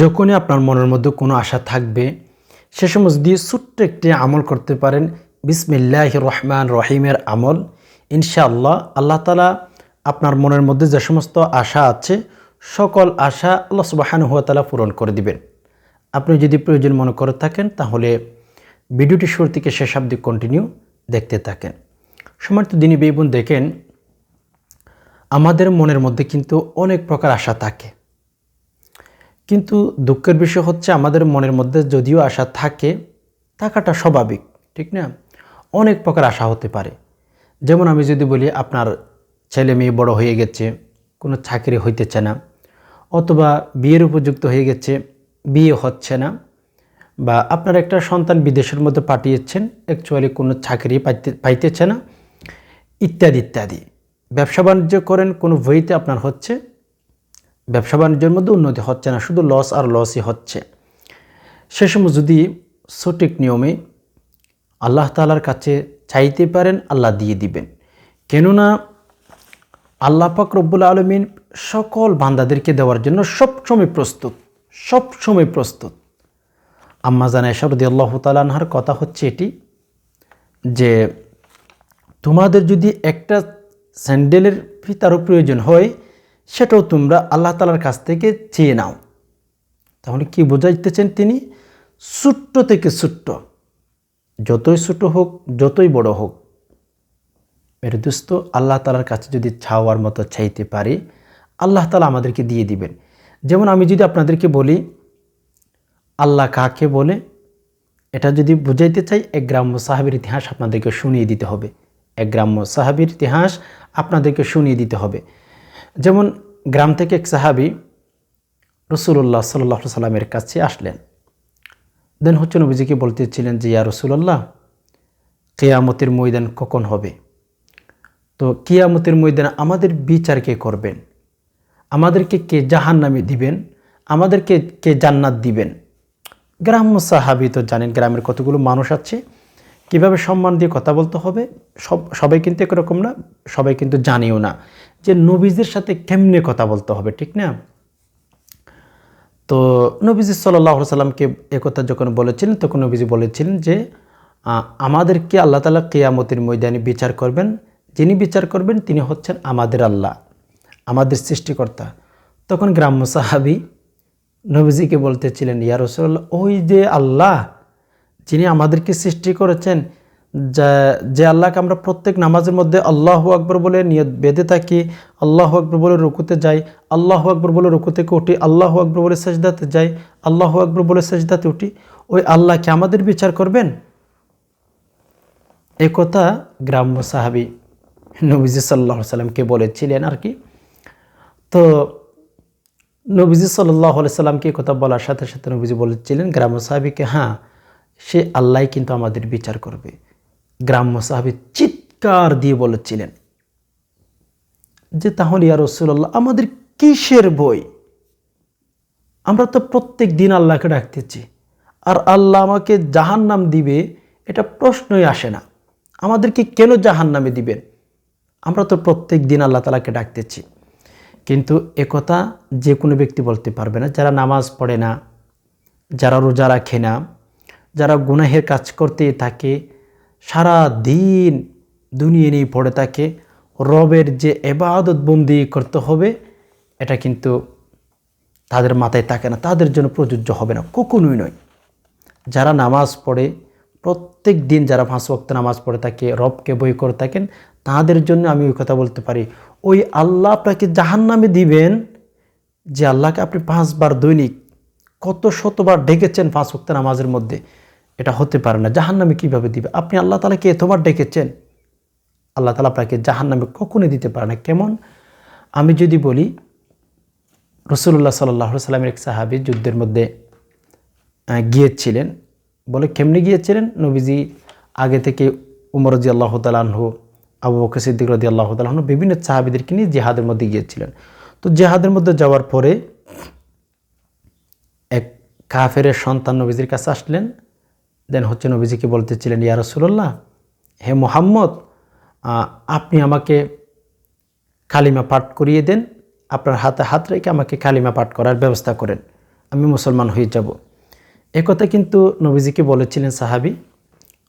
যখনই আপনার মনের মধ্যে কোনো আশা থাকবে, সে সময় যদি ছোট্ট একটি আমল করতে পারেন। বিসমিল্লাহ রহমান রহিমের আমল। ইনশাআল্লাহ আল্লাহ তালা আপনার মনের মধ্যে যে সমস্ত আশা আছে, সকল আশা আল্লাহ সুবাহান হুয়া তালা পূরণ করে দিবেন। আপনি যদি প্রয়োজন মনে করে থাকেন, তাহলে ভিডিওটি শুরু থেকে শেষ অব্দি কন্টিনিউ দেখতে থাকেন। সমর্থ দিনী বেবুন দেখেন, আমাদের মনের মধ্যে কিন্তু অনেক প্রকার আশা থাকে। কিন্তু দুঃখের বিষয় হচ্ছে আমাদের মনের মধ্যে যদিও আশা থাকে, থাকাটা স্বাভাবিক, ঠিক না? অনেক প্রকার আশা হতে পারে। যেমন আমি যদি বলি, আপনার ছেলে মেয়ে বড় হয়ে গেছে, কোনো চাকরি হইতেছে না, অথবা বিয়ের উপযুক্ত হয়ে গেছে, বিয়ে হচ্ছে না, বা আপনার একটা সন্তান বিদেশের মধ্যে পাঠিয়েছেন অ্যাকচুয়ালি কোনো চাকরি পাইতে, পাইতেছে না, ইত্যাদি ইত্যাদি। ব্যবসা বাণিজ্য করেন, কোনো বইতে আপনার হচ্ছে ব্যবসা বাণিজ্যের মধ্যে উন্নতি হচ্ছে না, শুধু লস আর লসই হচ্ছে। সে সময় যদি সঠিক নিয়মে আল্লাহ তালার কাছে চাইতে পারেন, আল্লাহ দিয়ে দিবেন। কেননা আল্লাহ পাক রব্বুল আলমিন সকল বান্দাদেরকে দেওয়ার জন্য সবসময় প্রস্তুত সবসময় প্রস্তুত। আম্মা জানা এসরদি আল্লাহ তালানহার কথা হচ্ছে এটি যে তোমাদের যদি একটা স্যান্ডেলের ফিতারও প্রয়োজন হয় সেটাও তোমরা আল্লাহ তালার কাছ থেকে চেয়ে নাও। তাহলে কি বোঝাইতেছেন তিনি? ছোট্ট থেকে ছোট্ট। যতই ছোট হোক, যতই বড় হোক। মেরে দোস্ত আল্লাহ তালার কাছে যদি ছাওয়ার মতো চাইতে পারি, আল্লাহ তালা আমাদেরকে দিয়ে দিবেন। যেমন আমি যদি আপনাদেরকে বলি, আল্লাহ কাকে বলে? এটা যদি বুঝাইতে চাই, এক গ্রাম্য সাহাবির ইতিহাস আপনাদেরকে শুনিয়ে দিতে হবে। এক গ্রাম্য সাহাবির ইতিহাস আপনাদেরকে শুনিয়ে দিতে হবে। যেমন গ্রাম থেকে এক সাহাবি রসুল্লাহ সাল্লাহ সাল্লামের কাছে আসলেন। দেন হচ্ছে নবীজিকে বলতেছিলেন যে, ইয়া রসুল্লাহ কেয়ামতের ময়দান কখন হবে? তো কিয়ামতের ময়দানে আমাদের বিচার কে করবেন? আমাদেরকে কে জাহান নামে দিবেন? আমাদেরকে কে জান্নাত দিবেন? গ্রাম্য সাহাবি তো জানেন গ্রামের কতগুলো মানুষ আছে। কীভাবে সম্মান দিয়ে কথা বলতে হবে? সব, সবাই কিন্তু একরকম না, সবাই কিন্তু জানিও না। যে নবীজের সাথে কেমনে কথা বলতে হবে, ঠিক না? তো নবীজি সাল্লাহ সাল্লামকে একথা যখন বলেছিলেন, তখন নবীজি বলেছিলেন যে আমাদেরকে আল্লাহ তালা কেয়ামতের ময়দানে বিচার করবেন। যিনি বিচার করবেন, তিনি হচ্ছেন আমাদের আল্লাহ, আমাদের সৃষ্টিকর্তা। তখন গ্রাম্য সাহাবি নবীজিকে বলতেছিলেন, ইয়া রসুল্লাহ ওই যে আল্লাহ, যিনি আমাদেরকে সৃষ্টি করেছেন যে আল্লাহকে আমরা প্রত্যেক নামাজের মধ্যে আল্লাহ আকবর বলে নিয়ত বেঁধে থাকি, আল্লাহ আকবর বলে রুকুতে যাই, আল্লাহ আকবর বলে রুকু থেকে উঠি, আল্লাহ আকবর বলে সেজদাতে যাই, আল্লাহ আকবর বলে সেজদাতে উঠি, ওই আল্লাহকে আমাদের বিচার করবেন? এ কথা গ্রাম্য সাহাবি নবীজি সাল্লাহ সাল্লামকে বলেছিলেন আর কি। তো নবীজি সাল্লাহ সাল্লামকে কথা বলার সাথে সাথে নবীজি বলেছিলেন, গ্রাম্য সাহাবিকে হ্যাঁ সে আল্লাহ কিন্তু আমাদের বিচার করবে। গ্রাম্য সাহাবি চিৎকার দিয়ে বলেছিলেন যে, তাহলে ইয়া রসুল্লাহ আমাদের কিসের বই? আমরা তো প্রত্যেক দিন আল্লাহকে ডাকতেছি। আর আল্লাহ আমাকে জাহান নাম দিবে, এটা প্রশ্নই আসে না। আমাদেরকে কেন জাহান নামে দিবেন? আমরা তো প্রত্যেক দিন আল্লাহ তালাকে ডাকতেছি। কিন্তু একথা যে কোনো ব্যক্তি বলতে পারবে না। যারা নামাজ পড়ে না, যারা রোজা রাখে না, যারা গুনাহের কাজ করতে থাকে সারা দিন দুনিয়া নিয়ে পড়ে থাকে। রবের যে এবাদত বন্দি করতে হবে, এটা কিন্তু তাদের মাথায় থাকে না, তাদের জন্য প্রযোজ্য হবে না, কখনোই নয়। যারা নামাজ পড়ে, প্রত্যেক দিন যারা পাঁচ ওয়াক্ত নামাজ পড়ে থাকে, রবকে বই করে থাকেন, তাদের জন্য আমি ওই কথা বলতে পারি, ওই আল্লাহ আপনাকে জাহান নামে দিবেন যে আল্লাহকে আপনি পাঁচবার দৈনিক কত শতবার ডেকেছেন পাঁচ ওয়াক্ত নামাজের মধ্যে। এটা হতে পারে না। জাহান নামে কীভাবে দিবে? আপনি আল্লাহ তালাকে এতবার ডেকেছেন। আল্লাহ তালা আপনাকে জাহান নামে কখনই দিতে পারে না। কেমন? আমি যদি বলি রসুল্লাহ সাল্লাহ সাল্লামের এক সাহাবি যুদ্ধের মধ্যে গিয়েছিলেন। বলে কেমনি গিয়েছিলেন? নবীজি আগে থেকে উমর রাজি আল্লাহ তালাহু আবু বকর সিদ্দিক রদি আল্লাহ তালাহন বিভিন্ন সাহাবিদেরকে নিয়ে জেহাদের মধ্যে গিয়েছিলেন। তো জেহাদের মধ্যে যাওয়ার পরে এক কাফের সন্তান নবীজির কাছে আসলেন। দেন হচ্ছে নবীজিকে বলতেছিলেন, ইয়া রসুল্লাহ হে মোহাম্মদ আপনি আমাকে কালিমা পাঠ করিয়ে দেন। আপনার হাতে হাত রেখে আমাকে কালিমা পাঠ করার ব্যবস্থা করেন। আমি মুসলমান হয়ে যাব। এ কথা কিন্তু নবীজিকে বলেছিলেন সাহাবি,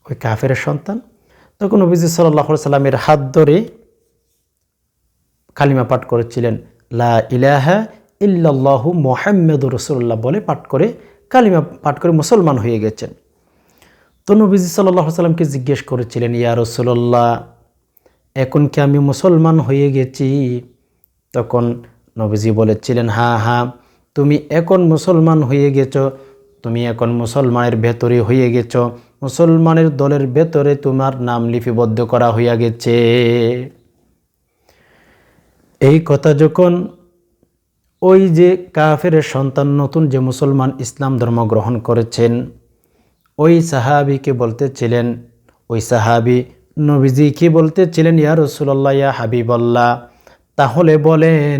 ওই কাফের সন্তান। তখন নবীজি সাল্লাহ সাল্লামের হাত ধরে কালিমা পাঠ করেছিলেন, লা ইলাহা ইল্লাল্লাহু মোহাম্মদ রসুল্লাহ বলে পাঠ করে, কালিমা পাঠ করে মুসলমান হয়ে গেছেন। তো নবীজি সাল্লাহ সাল্লামকে জিজ্ঞেস করেছিলেন, ইয়া রসুল্লাহ এখন কি আমি মুসলমান হয়ে গেছি? তখন নবীজি বলেছিলেন, হা হা, তুমি এখন মুসলমান হয়ে গেছো, তুমি এখন মুসলমানের ভেতরে হয়ে গেছো, মুসলমানের দলের ভেতরে তোমার নাম লিপিবদ্ধ করা হইয়া গেছে। এই কথা যখন ওই যে কাফের সন্তান নতুন যে মুসলমান ইসলাম ধর্ম গ্রহণ করেছেন ওই সাহাবিকে বলতেছিলেন, ওই সাহাবি নবীজি নবীজিকে বলতেছিলেন, ইয়া রসুল্লাহ ইয়া হাবিবল্লাহ। তাহলে বলেন,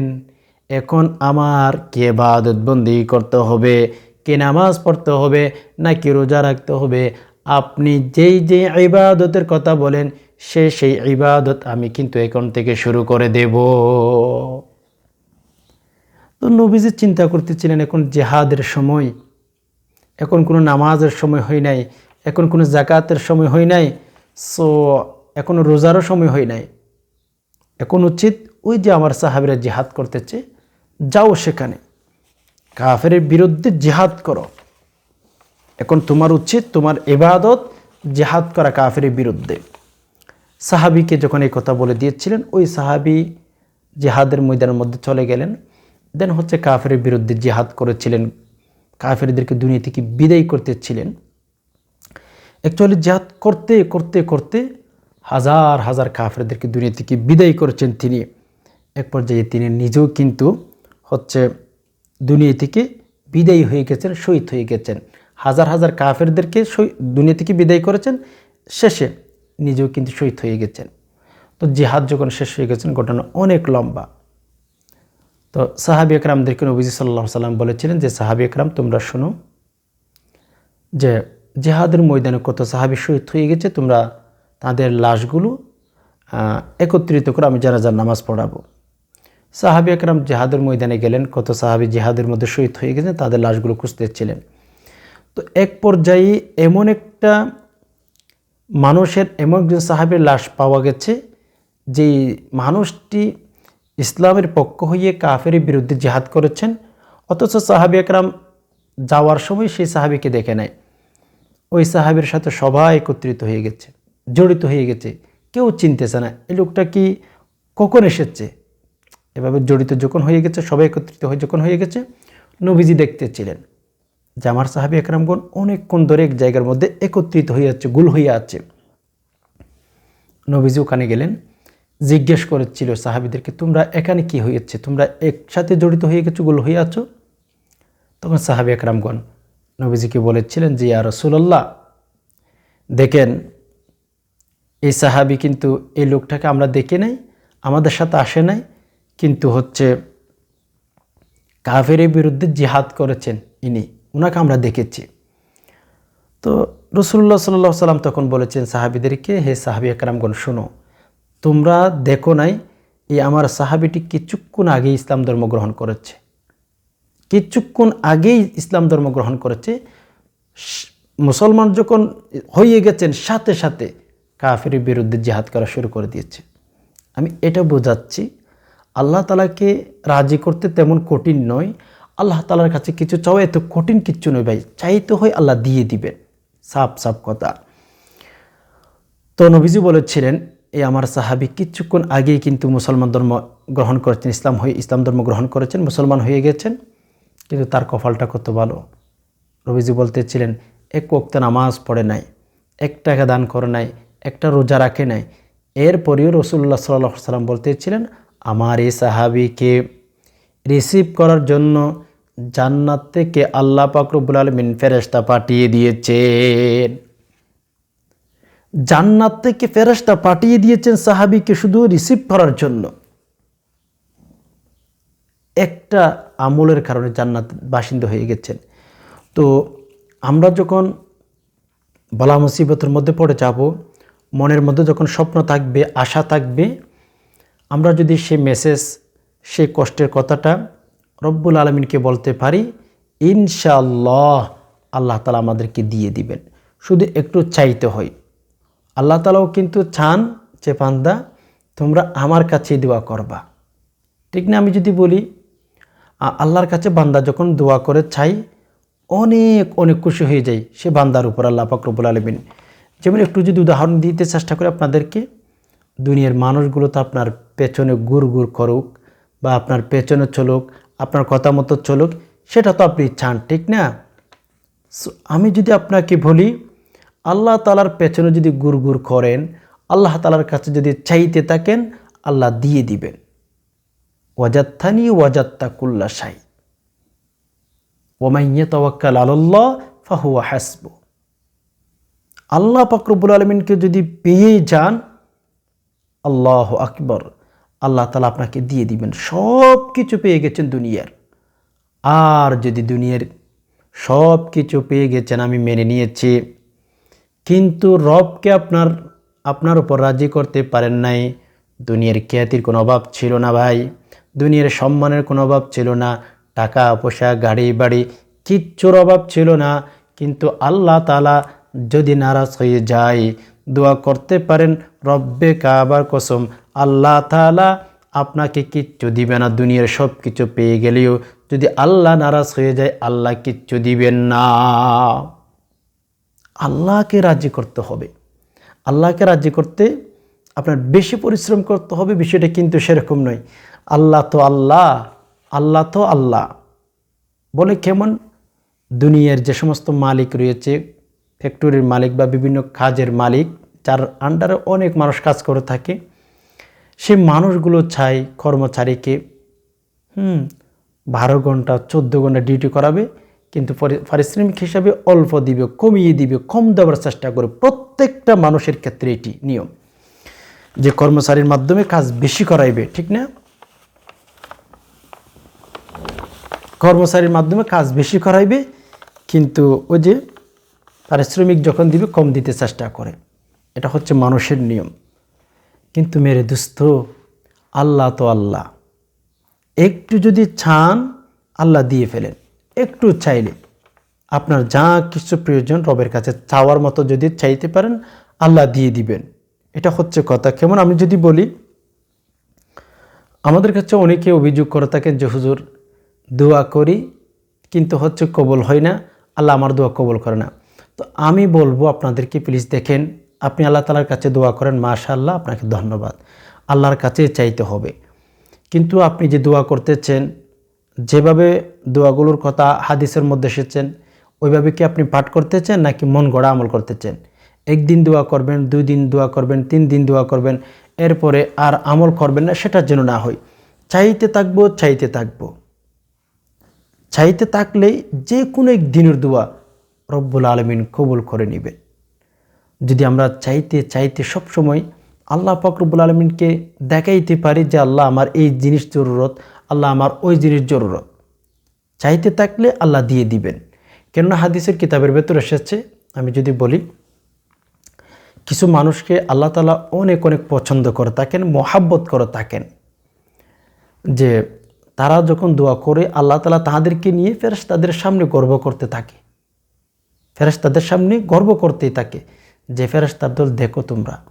এখন আমার কে বাদতবন্দি করতে হবে, কে নামাজ পড়তে হবে, নাকি রোজা রাখতে হবে? আপনি যেই যে ইবাদতের কথা বলেন, সে সেই ইবাদত আমি কিন্তু এখন থেকে শুরু করে দেব। তো নবীজি চিন্তা করতেছিলেন, এখন জেহাদের সময় এখন কোনো নামাজের সময় হয় নাই, এখন কোনো জাকাতের সময় হয় নাই সো এখনও রোজারও সময় হয় নাই। এখন উচিত ওই যে আমার সাহাবিরা জেহাদ করতেছে, যাও সেখানে। কাফের বিরুদ্ধে জেহাদ করো। এখন তোমার উচিত তোমার এবাদত জেহাদ করা কাফের বিরুদ্ধে। সাহাবিকে যখন এই কথা বলে দিয়েছিলেন, ওই সাহাবি জেহাদের ময়দানের মধ্যে চলে গেলেন। দেন হচ্ছে কাফের বিরুদ্ধে জেহাদ করেছিলেন কাফেরদেরকে দুনিয়া থেকে বিদায় করতেছিলেন অ্যাকচুয়ালি জেহাদ করতে করতে করতে হাজার হাজার কাফেরদেরকে দুনিয়া থেকে বিদায় করেছেন তিনি। এক পর্যায়ে তিনি নিজেও কিন্তু হচ্ছে দুনিয়া থেকে বিদায়ী হয়ে গেছেন, শহীদ হয়ে গেছেন। হাজার হাজার কাফেরদেরকে দুনিয়া থেকে বিদায় করেছেন, শেষে নিজেও কিন্তু শহীদ হয়ে গেছেন। তো জেহাদ যখন শেষ হয়ে গেছেন, ঘটনা অনেক লম্বা। তো সাহাবি একরামদেরকে নবীজি সাল্লাহ সাল্লাম বলেছিলেন যে, সাহাবি একরাম, তোমরা শোনো যে, জেহাদের ময়দানে কত সাহাবি শহীদ হয়ে গেছে, তোমরা তাদের লাশগুলো একত্রিত করে আমি যার নামাজ পড়াবো। সাহাবি একরাম জেহাদের ময়দানে গেলেন, কত সাহাবি জেহাদের মধ্যে শহীদ হয়ে গেছেন, তাদের লাশগুলো খুঁজতেছিলেন তো এক পর্যায়ে এমন একটা মানুষের, এমন একজন সাহাবের লাশ পাওয়া গেছে, যেই মানুষটি ইসলামের পক্ষ হয়ে কাফের বিরুদ্ধে জেহাদ করেছেন, অথচ সাহাবি একরাম যাওয়ার সময় সেই সাহাবিকে দেখে নেয় ওই সাহাবের সাথে সবাই একত্রিত হয়ে গেছে, জড়িত হয়ে গেছে, কেউ চিনতেছে না। এই লোকটা কি কখন এসেছে? এভাবে জড়িত যখন হয়ে গেছে, সবাই একত্রিত হয়ে যখন হয়ে গেছে, নবীজি দেখতেছিলেন যে আমার সাহাবি একরামগণ অনেকক্ষণ ধরে এক জায়গার মধ্যে একত্রিত হয়ে যাচ্ছে গুল হইয়া আছে নবীজি ওখানে গেলেন জিজ্ঞেস করেছিল সাহাবিদেরকে, তোমরা এখানে কি হয়েছে তোমরা একসাথে জড়িত হয়ে গেছো, গুল হয়ে আছো তখন সাহাবি একরামগণ নবীজিকে বলেছিলেন যে আর রসুল্লাহ দেখেন, এই সাহাবি কিন্তু এই লোকটাকে আমরা দেখে নাই, আমাদের সাথে আসে নাই, কিন্তু হচ্ছে কাফের বিরুদ্ধে জিহাদ করেছেন ইনি ওনাকে আমরা দেখেছি। তো রসুল্লাহ সাল্লাহ সাল্লাম তখন বলেছেন সাহাবিদেরকে, হে সাহাবি একরামগণ, শোনো তোমরা দেখো নাই, এই আমার সাহাবিটি কিছুক্ষণ আগেই ইসলাম ধর্ম গ্রহণ করেছে। কিছুক্ষণ আগেই ইসলাম ধর্ম গ্রহণ করেছে। মুসলমান যখন হয়ে গেছেন, সাথে সাথে কাফের বিরুদ্ধে জেহাদ করা শুরু করে দিয়েছে। আমি এটা বোঝাচ্ছি, আল্লাহ তালাকে রাজি করতে তেমন কঠিন নয়। আল্লাহ তালার কাছে কিছু চাওয়া এত কঠিন কিচ্ছু নয় ভাই, চাইতে হয় আল্লাহ দিয়ে দিবেন। সাপ সাপ কথা। তো নবীজি বলেছিলেন এই আমার সাহাবি কিছুক্ষণ আগেই কিন্তু মুসলমান ধর্ম গ্রহণ করেছেন, ইসলাম হয়ে, ইসলাম ধর্ম গ্রহণ করেছেন, মুসলমান হয়ে গেছেন। কিন্তু তার কপালটা কত ভালো? রবিজি বলতেছিলেন, এক ওক্ত নামাজ পড়ে নাই, এক টাকা দান করে নাই, একটা রোজা রাখে নাই। এরপরেও রসুল্লাহ সাল্লাহ সাল্লাম বলতেছিলেন, আমার এই সাহাবিকে রিসিভ করার জন্য জান্নাত থেকে আল্লাহ পাকরবুল আলমিন ফেরেস্তা পাঠিয়ে দিয়েছেন। জান্নাত থেকে ফেরেস্তা পাঠিয়ে দিয়েছেন সাহাবিকে শুধু রিসিভ করার জন্য। একটা আমলের কারণে জান্নাত বাসিন্দা হয়ে গেছেন। তো আমরা যখন বলা মুসিবতের মধ্যে পড়ে যাব, মনের মধ্যে যখন স্বপ্ন থাকবে, আশা থাকবে, আমরা যদি সে মেসেজ সে কষ্টের কথাটা রব্বুল আলমিনকে বলতে পারি, ইনশাআল্লাহ আল্লাহ তালা আমাদেরকে দিয়ে দিবেন। শুধু একটু চাইতে হয়। আল্লাহ তালাও কিন্তু চান যে পান্দা তোমরা আমার কাছে দোয়া করবা। ঠিক না? আমি যদি বলি আল্লাহর কাছে বান্দা যখন দোয়া করে চাই, অনেক অনেক খুশি হয়ে যায় সে বান্দার উপর, আল্লাহ পাকরবুল আলমিন। যেমন একটু যদি উদাহরণ দিতে চেষ্টা করি আপনাদেরকে, দুনিয়ার মানুষগুলো তো আপনার পেছনে গুড় গুড় করুক বা আপনার পেছনে চলুক, আপনার কথা মতো চলুক, সেটা তো আপনি চান, ঠিক না? আমি যদি আপনাকে বলি আল্লাহ তালার পেছনে যদি গুড় করেন, আল্লাহ তালার কাছে যদি চাইতে থাকেন, আল্লাহ দিয়ে দিবেন। ওয়াজাত্তানি ওয়াজাত্তা কুল্লা সাই ওমাইয়া তওয়াক্কাল আল্লাহ ফাহুয়া হাসব। আল্লাহ পাকরবুল আলমিনকে যদি পেয়ে যান, আল্লাহ আকবর, আল্লাহ তালা আপনাকে দিয়ে দিবেন। সব কিছু পেয়ে গেছেন দুনিয়ার। আর যদি দুনিয়ার সব কিছু পেয়ে গেছেন, আমি মেনে নিয়েছি কিন্তু রবকে আপনার আপনার উপর রাজি করতে পারেন নাই। দুনিয়ার খ্যাতির কোনো অভাব ছিল না ভাই। দুনিয়ার সম্মানের কোনো অভাব ছিল না। টাকা, পয়সা, গাড়ি, বাড়ি কিচ্ছুর অভাব ছিল না। কিন্তু আল্লাহ তালা যদি নারাজ হয়ে যায়, দোয়া করতে পারেন, রব্বে কাবার কসম, আল্লাহ তালা আপনাকে কিচ্ছু দিবে না। দুনিয়ার সব কিছু পেয়ে গেলেও যদি আল্লাহ নারাজ হয়ে যায়, আল্লাহ কিচ্ছু দিবেন না। আল্লাহকে রাজি করতে হবে। আল্লাহকে রাজি করতে আপনার বেশি পরিশ্রম করতে হবে, বিষয়টা কিন্তু সেরকম নয়। আল্লাহ তো আল্লাহ আল্লাহ তো আল্লাহ। বলে কেমন? দুনিয়ার যে সমস্ত মালিক রয়েছে, ফ্যাক্টরির মালিক বা বিভিন্ন কাজের মালিক, যার আন্ডারে অনেক মানুষ কাজ করে থাকে, সে মানুষগুলো চায় কর্মচারীকে, হুম, বারো ঘণ্টা, চোদ্দ ঘণ্টা ডিউটি করাবে। কিন্তু পরি- পারিশ্রমিক হিসাবে অল্প দিবে, কমিয়ে দিবে, কম দেওয়ার চেষ্টা করে প্রত্যেকটা মানুষের ক্ষেত্রে এটি নিয়ম। যে কর্মচারীর মাধ্যমে কাজ বেশি করাইবে, ঠিক না? কর্মচারীর মাধ্যমে কাজ বেশি করাইবে, কিন্তু ওই যে পারিশ্রমিক যখন দিবে, কম দিতে চেষ্টা করে। এটা হচ্ছে মানুষের নিয়ম। কিন্তু মেরে দুস্থ আল্লাহ তো আল্লাহ। একটু যদি চান, আল্লাহ দিয়ে ফেলেন। একটু চাইলে। আপনার যা কিছু প্রয়োজন রবের কাছে চাওয়ার মতো যদি চাইতে পারেন, আল্লাহ দিয়ে দিবেন। এটা হচ্ছে কথা। কেমন? আমি যদি বলি, আমাদের কাছে অনেকে অভিযোগ করে থাকেন যে, হুজুর, দোয়া করি, কিন্তু হচ্ছে কবল হয় না। আল্লাহ আমার দোয়া কবল করে না। তো আমি বলব আপনাদেরকে প্লিজ দেখেন, আপনি আল্লাহ তালার কাছে দোয়া করেন, মাশাআল্লাহ, আপনাকে ধন্যবাদ। আল্লাহর কাছে চাইতে হবে। কিন্তু আপনি যে দোয়া করতেছেন যেভাবে দোয়াগুলোর কথা হাদিসের মধ্যে এসেছেন, ওইভাবে কি আপনি পাঠ করতেছেন নাকি মন গড়া আমল করতেছেন? একদিন দোয়া করবেন দুই দিন দোয়া করবেন তিন দিন দোয়া করবেন, এরপরে আর আমল করবেন না সেটার জন্য না হয়। চাইতে থাকব চাইতে থাকব। চাইতে থাকলেই যে কোনো এক দিনের দোয়া রব্বুল আলমিন কবুল করে নেবেন। যদি আমরা চাইতে চাইতে সব সময় আল্লাহ ফকরবুল আলমিনকে দেখাইতে পারি যে আল্লাহ আমার এই জিনিস জরুরত আল্লাহ আমার ওই জিনিস জরুরত। চাইতে থাকলে আল্লাহ দিয়ে দিবেন। কেননা হাদিসের কিতাবের ভেতর এসেছে, আমি যদি বলি, কিছু মানুষকে আল্লাহ তালা অনেক অনেক পছন্দ করে থাকেন, মহাব্বত করে থাকেন। যে তারা যখন দোয়া করে, আল্লাহ তালা তাহাদেরকে নিয়ে ফেরেস তাদের সামনে গর্ব করতে থাকে। ফেরেশতাদের সামনে গর্ব করতেই থাকে যে, ফেরেশতার দল, দেখো তোমরা,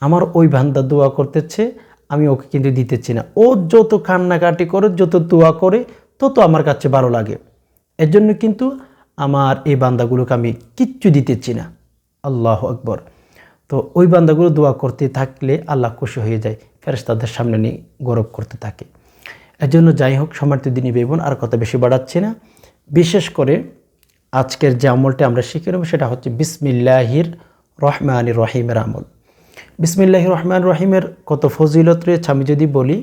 আমার ওই ভান্দা দোয়া করতেছে আমি ওকে কিন্তু দিতেছি না। ও যত কান্নাকাটি করে, যত দোয়া করে, তত আমার কাছে ভালো লাগে। এর জন্য কিন্তু আমার এই বান্দাগুলোকে আমি কিচ্ছু দিতেছি না। আল্লাহ আকবর। তো ওই বান্দাগুলো দোয়া করতে থাকলে আল্লাহ খুশি হয়ে যায়, ফেরেশতাদের সামনে নিয়ে গৌরব করতে থাকে। এর জন্য যাই হোক সমার্থ দিনী বেবন আর কথা বেশি বাড়াচ্ছি না। বিশেষ করে আজকের যে আমলটা আমরা শিখে নেব, সেটা হচ্ছে বিসমিল্লাহির রহমান রহিমের আমল। বিসমিল্লাহির রহমান রহিমের কত ফজিলত রয়েছে আমি যদি বলি,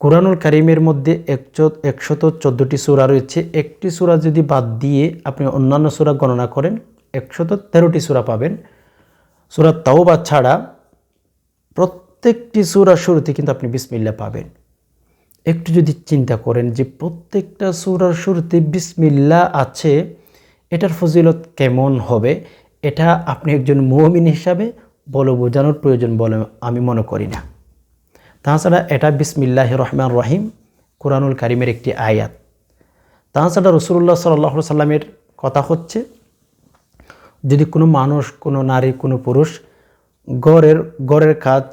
কোরআনুল কারিমের মধ্যে একশো, একশত চোদ্দোটি সুরা রয়েছে। একটি সুরা যদি বাদ দিয়ে আপনি অন্যান্য সুরা গণনা করেন, একশত তেরোটি সুরা পাবেন। সুরা তাওবা ছাড়া প্রত্যেকটি সুরা শুরুতে কিন্তু আপনি বিসমিল্লা পাবেন। একটু যদি চিন্তা করেন যে প্রত্যেকটা সুরার শুরুতে বিসমিল্লা আছে, এটার ফজিলত কেমন হবে? এটা আপনি একজন মুমিন হিসাবে বলে বোঝানোর প্রয়োজন বলে আমি মনে করি না। তাছাড়া এটা বিসমিল্লাহ রহমান রহিম, কোরআনুল কারিমের একটি আয়াত। তাছাড়া রসুল্লাহ সাল্লাহ সাল্লামের কথা হচ্ছে, যদি কোনো মানুষ, কোনো নারী, কোনো পুরুষ গড়ের গড়ের কাজ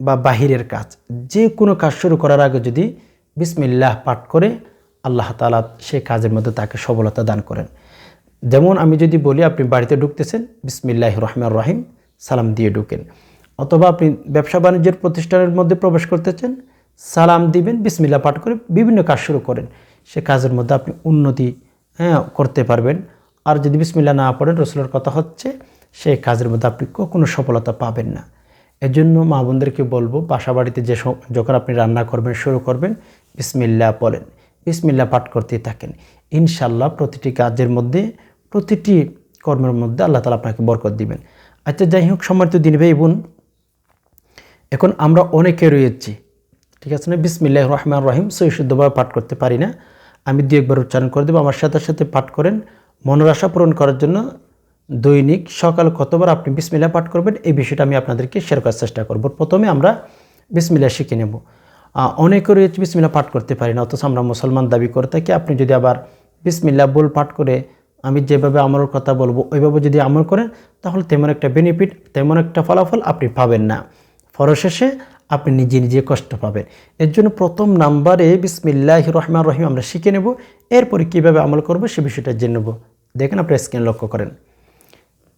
বা বাহিরের কাজ, যে কোনো কাজ শুরু করার আগে যদি বিসমিল্লাহ পাঠ করে, আল্লাহ তালা সে কাজের মধ্যে তাকে সফলতা দান করেন। যেমন আমি যদি বলি, আপনি বাড়িতে ঢুকতেছেন বিসমিল্লাহ রহমান রহিম সালাম দিয়ে ঢুকেন। অথবা আপনি ব্যবসা বাণিজ্যের প্রতিষ্ঠানের মধ্যে প্রবেশ করতেছেন সালাম দিবেন বিসমিল্লা পাঠ করে বিভিন্ন কাজ শুরু করেন। সে কাজের মধ্যে আপনি উন্নতি হ্যাঁ করতে পারবেন। আর যদি বিসমিল্লা না পড়েন, রসুলের কথা হচ্ছে, সেই কাজের মধ্যে আপনি কোনো সফলতা পাবেন না। এজন্য মা বোনদেরকে বলব বাসা বাড়িতে যে যখন আপনি রান্না করবেন, শুরু করবেন বিসমিল্লা বলেন বিসমিল্লা পাঠ করতেই থাকেন। ইনশাল্লাহ প্রতিটি কাজের মধ্যে, প্রতিটি কর্মের মধ্যে আল্লাহ তালা আপনাকে বরকত দিবেন। আচ্ছা যাই হোক সম্মানিত দিন ভাই, বোন, এখন আমরা অনেকে রয়েছি, ঠিক আছে না? বিসমিল্লাহ রহমান রহিম সৈশুদ্ধভাবে পাঠ করতে পারি না। আমি দু একবার উচ্চারণ করে দেবো। আমার সাথে সাথে পাঠ করেন। মনের আশা পূরণ করার জন্য দৈনিক সকাল কতবার আপনি বিসমিল্লা পাঠ করবেন, এই বিষয়টা আমি আপনাদেরকে শেয়ার করার চেষ্টা করব। প্রথমে আমরা বিসমিল্লা শিখে নেব। অনেকে রয়েছে বিসমিল্লা পাঠ করতে পারি না, অথচ আমরা মুসলমান দাবি করে থাকি। আপনি যদি আবার বিসমিল্লা বল পাঠ করে আমি যেভাবে আমলের কথা বলব, ওইভাবে যদি আমল করেন, তাহলে তেমন একটা বেনিফিট তেমন একটা ফলাফল আপনি পাবেন না। ফরশেষে আপনি নিজে নিজে কষ্ট পাবেন। এর জন্য প্রথম নাম্বারে বিসমিল্লাহ রহমান রহিম আমরা শিখে নেব, এরপরে কীভাবে আমল করব সে বিষয়টা জেনে নেব। দেখেন আপনি স্ক্রিন লক্ষ্য করেন।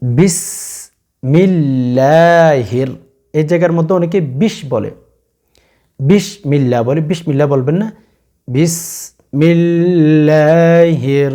বিসমিল্লাহির, এই জায়গার মধ্যে অনেকে বিষ বলে। বিষ মিল্লা বলে বিষ মিল্লা বলবেন না। বিস মিল্লাহির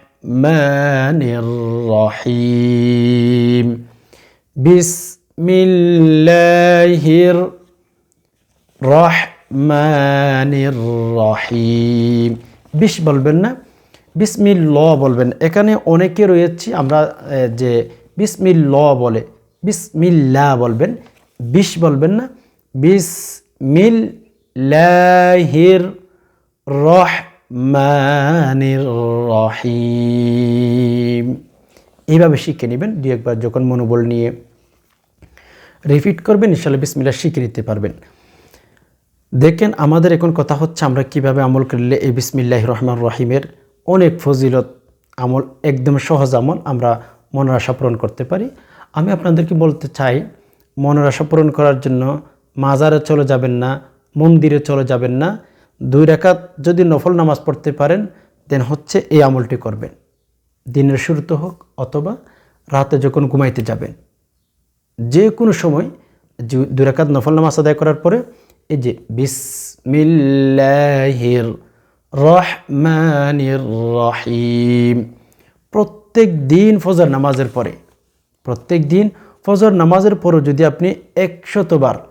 বিসমিল্লাহির রহমানির রহিম বিসমিল্লাহির রহমানির রহিম বিশ বলবেন না বিসমিল্ল বলবেন এখানে অনেকে রয়েছে আমরা যে বিসমিল্ল বলে বিসমিল্লা বলবেন বিশ বলবেন না বিস মিল রহমানির রহিম। এইভাবে শিখে নেবেন, দু একবার যখন মনোবল নিয়ে রিপিট করবেন ইনশাল্লাহ বিসমিল্লা শিখে নিতে পারবেন। দেখেন, আমাদের এখন কথা হচ্ছে আমরা কীভাবে আমল করলে এই বিসমিল্লাহ রহমান রহিমের অনেক ফজিলত আমল, একদম সহজ আমল আমরা মনের আশা পূরণ করতে পারি। আমি আপনাদেরকে বলতে চাই, মনের আশা পূরণ করার জন্য মাজারে চলে যাবেন না, মন্দিরে চলে যাবেন না দুই রেখাত যদি নফল নামাজ পড়তে পারেন দেন হচ্ছে এই আমলটি করবেন। দিনের শুরুতে হোক অথবা রাতে যখন ঘুমাইতে যাবেন। যে কোনো সময় দুই রেখাত নফল নামাজ আদায় করার পরে এই যে বিসমিল্লাহির রহমানির রহিম। প্রত্যেক দিন ফজর নামাজের পরে, প্রত্যেক দিন ফজর নামাজের পরে যদি আপনি একশতবার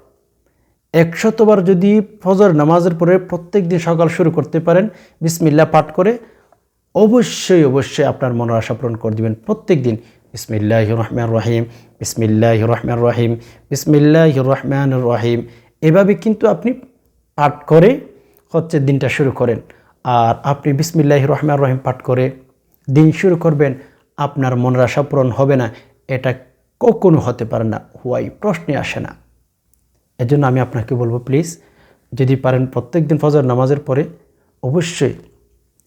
একশতবার যদি ফজর নামাজের পরে প্রত্যেক দিন সকাল শুরু করতে পারেন বিসমিল্লা পাঠ করে অবশ্যই অবশ্যই আপনার মনের আশা পূরণ করে দেবেন। প্রত্যেক দিন বিসমিল্লাহ রহমান রহিম বিসমিল্লাহ রহমান রহিম বিসমিল্লাহ রহমান রহিম। এভাবে কিন্তু আপনি পাঠ করে হচ্ছে দিনটা শুরু করেন। আর আপনি বিসমিল্লাহ রহমান রহিম পাঠ করে দিন শুরু করবেন, আপনার মনের আশা পূরণ হবে না। এটা কখনো হতে পারে না, হুয়াই প্রশ্নে আসে না। এজন্য আমি আপনাকে বলব প্লিজ যদি পারেন প্রত্যেক দিন ফজর নামাজের পরে অবশ্যই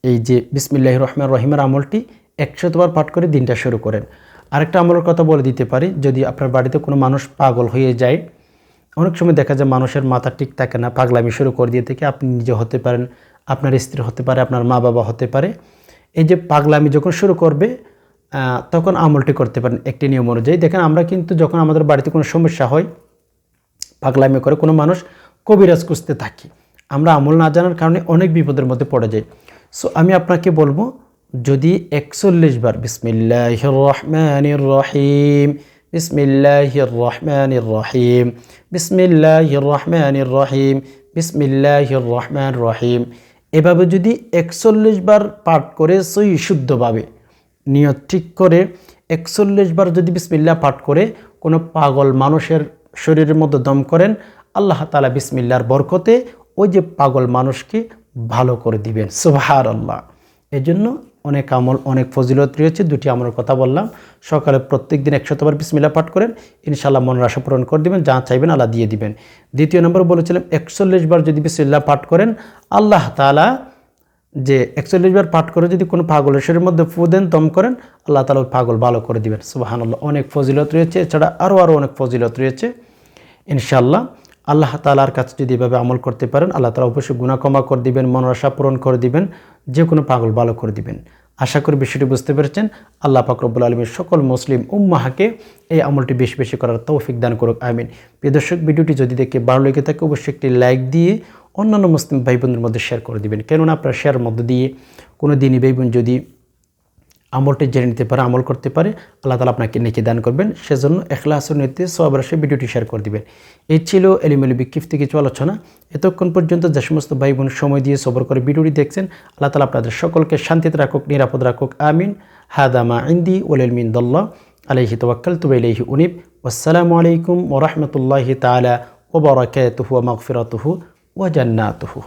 এই যে বিসমিল্লাহ রহমান রহিমের আমলটি একশতবার পাঠ করে দিনটা শুরু করেন। আরেকটা আমলের কথা বলে দিতে পারি, যদি আপনার বাড়িতে কোনো মানুষ পাগল হয়ে যায়, অনেক সময় দেখা যায় মানুষের মাথা ঠিক থাকে না, পাগলামি শুরু করে দিয়ে থেকে, আপনি নিজে হতে পারেন, আপনার স্ত্রী হতে পারে, আপনার মা বাবা হতে পারে। এই যে পাগলামি যখন শুরু করবে তখন আমলটি করতে পারেন একটি নিয়ম অনুযায়ী। দেখেন, আমরা কিন্তু যখন আমাদের বাড়িতে কোনো সমস্যা হয় পাগলামি করে কোনো মানুষ কবিরাজ খুঁজতে থাকি। আমরা আমল না জানার কারণে অনেক বিপদের মধ্যে পড়ে যাই। সো আমি আপনাকে বলব, যদি একচল্লিশ বার বিসমিল্লাহ রহমান রহিম বিসমিল্লাহ রহমান রহিম বিসমিল্লাহ রহমান রহিম বিসমিল্লাহ রহমান রহিম, এভাবে যদি একচল্লিশ বার পাঠ করে সই শুদ্ধভাবে, নিয়ত ঠিক করে একচল্লিশ বার যদি বিসমিল্লা পাঠ করে কোনো পাগল মানুষের শরীরের মধ্যে দম করেন, আল্লাহ তালা বিসমিল্লার বরকতে ওই যে পাগল মানুষকে ভালো করে দিবেন। সুবাহার আল্লাহ এই জন্য অনেক আমল, অনেক ফজিলত রয়েছে, দুটি আমলের কথা বললাম। সকালে প্রত্যেক দিন একশতবার বিসমিল্লা পাঠ করেন ইনশাল্লাহ মনের আশা পূরণ করে দিবেন, যা চাইবেন আল্লাহ দিয়ে দিবেন। দ্বিতীয় নম্বর বলেছিলাম, একচল্লিশ বার যদি বিসমিল্লা পাঠ করেন, আল্লাহ তালা যে একচল্লিশ বার পাঠ করে যদি কোনো পাগলের শরীরের মধ্যে ফু দেন, দম করেন, আল্লাহ তালা পাগল ভালো করে দিবেন। সুবাহানাল্লাহ, অনেক ফজিলত রয়েছে। এছাড়া আরও আরও অনেক ফজিলত রয়েছে। ইনশাল্লাহ আল্লাহ তালার কাছে যদি এভাবে আমল করতে পারেন, আল্লাহ তালা অবশ্যই গুণা ক্ষমা করে দিবেন, মনের আশা পূরণ করে দিবেন যে কোনো পাগল ভালো করে দিবেন। আশা করি বিষয়টি বুঝতে পেরেছেন। আল্লাহ ফাকরবুল আলমীর সকল মুসলিম উম্মাহাকে এই আমলটি বেশি বেশি করার তৌফিক দান করুক, আমিন। প্রিয় দর্শক, ভিডিওটি যদি দেখে ভালো লেগে থাকে, অবশ্যই একটি লাইক দিয়ে অন্যান্য মুসলিম ভাই বোনদের মধ্যে শেয়ার করে দিবেন। কেননা আপনার শেয়ার মধ্যে দিয়ে কোনো দিনই ভাই বোন যদি আমলটি জেনে নিতে পারে, আমল করতে পারে, আল্লাহ তালা আপনাকে নেকি দান করবেন। সেজন্য এখলাসের নীতিতে সবার সে ভিডিওটি শেয়ার করে দিবেন। এই ছিল এলিমেলি বিক্ষিপ্তি কিছু আলোচনা। এতক্ষণ পর্যন্ত যে সমস্ত ভাই বোন সময় দিয়ে সবর করে ভিডিওটি দেখছেন, আল্লাহ তালা আপনাদের সকলকে শান্তিতে রাখুক, নিরাপদ রাখুক। আমিন। হাদামা ইন্দি ওলেল মিন দল্লাহ আলহি তবাক্কাল তুবাইলহি উনিব। আসসালামু আলাইকুম ওরহমতুল্লাহি তালা ওবরাকাতুহু মাগফিরাতুহু। ওয়া জান্নাতুহু।